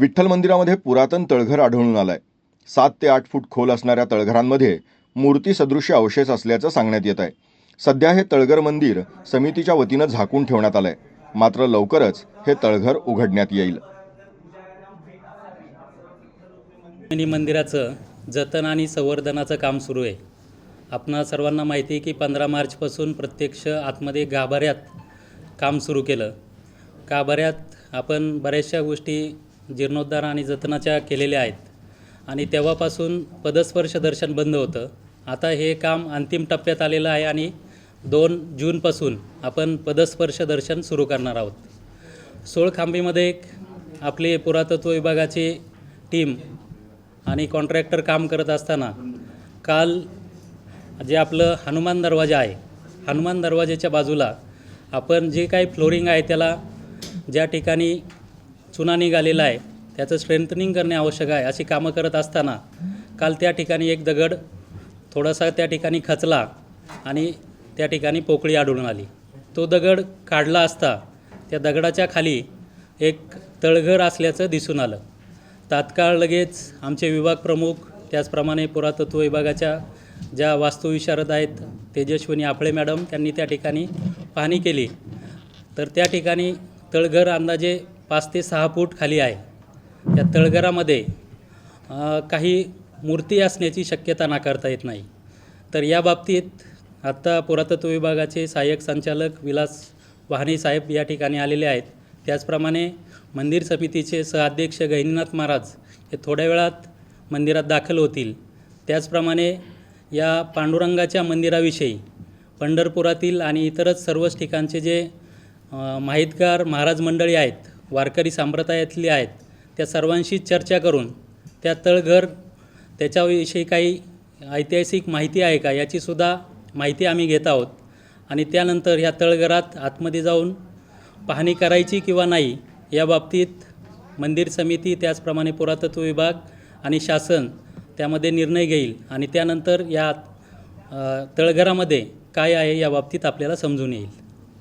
विठ्ठल मंदिरामध्ये पुरातन तळघर आढळून आलंय. सात ते आठ फूट खोल असणाऱ्या तळघरांमध्ये मूर्तीसदृश्य अवशेष असल्याचं सांगण्यात येत आहे. सध्या हे तळघर मंदिर समितीच्या वतीनं झाकून ठेवण्यात आलंय. मात्र लवकरच हे तळघर उघडण्यात येईल. मंदिराचं जतन आणि संवर्धनाचं काम सुरू आहे. आपणा सर्वांना माहिती आहे की पंधरा मार्चपासून प्रत्यक्ष आतमध्ये गाभाऱ्यात काम सुरू केलं. गाभाऱ्यात आपण बऱ्याचशा गोष्टी जीर्णोद्धार आणि जतनाच्या केलेल्या आहेत. आणि तेव्हापासून पदस्पर्श दर्शन बंद होतं. आता हे काम अंतिम टप्प्यात आलेलं आहे आणि दोन जूनपासून आपण पदस्पर्श दर्शन सुरू करणार आहोत. सोळखांबीमध्ये एक आपली पुरातत्व विभागाची टीम आणि कॉन्ट्रॅक्टर काम करत असताना काल जे आपलं हनुमान दरवाजा आहे हनुमान दरवाजाच्या बाजूला आपण जे काही फ्लोरिंग आहे त्याला ज्या ठिकाणी चुना निघालेला आहे. त्याचं स्ट्रेंथनिंग करणे आवश्यक आहे. अशी कामं करत असताना काल त्या ठिकाणी एक दगड थोडासा त्या ठिकाणी खचला आणि त्या ठिकाणी पोकळी आढळून आली. तो दगड काढला असता त्या दगडाच्या खाली एक तळघर असल्याचं दिसून आलं. तात्काळ लगेच आमचे विभाग प्रमुख त्याचप्रमाणे पुरातत्व विभागाच्या ज्या वास्तुविशारद आहेत तेजस्विनी आफळे मॅडम त्यांनी त्या ठिकाणी पाहणी केली. तर त्या ठिकाणी तळघर अंदाजे पाच ते सहा फूट खाली आहे. त्या तळघरामध्ये काही मूर्ती असण्याची शक्यता नाकारता येत नाही. तर या बाबतीत आत्ता पुरातत्व विभागाचे सहाय्यक संचालक विलास वाहने साहेब या ठिकाणी आलेले आहेत. त्याचप्रमाणे मंदिर समितीचे सहअध्यक्ष गहिनीनाथ महाराज हे थोड्या वेळात मंदिरात दाखल होतील. त्याचप्रमाणे या पांडुरंगाच्या मंदिराविषयी पंढरपुरातील आणि इतरच सर्वच ठिकाणचे जे माहितगार महाराज मंडळी आहेत वारकरी संप्रदायातली आहेत त्या सर्वांशी चर्चा करून त्या तळघर त्याच्याविषयी काही ऐतिहासिक माहिती आहे का? याचीसुद्धा माहिती आम्ही घेत आहोत. आणि त्यानंतर ह्या तळघरात आतमध्ये जाऊन पाहणी करायची किंवा नाही या बाबतीत मंदिर समिती त्याचप्रमाणे पुरातत्व विभाग आणि शासन त्यामध्ये निर्णय घेईल. आणि त्यानंतर या तळघरामध्ये काय आहे या बाबतीत आपल्याला समजून येईल.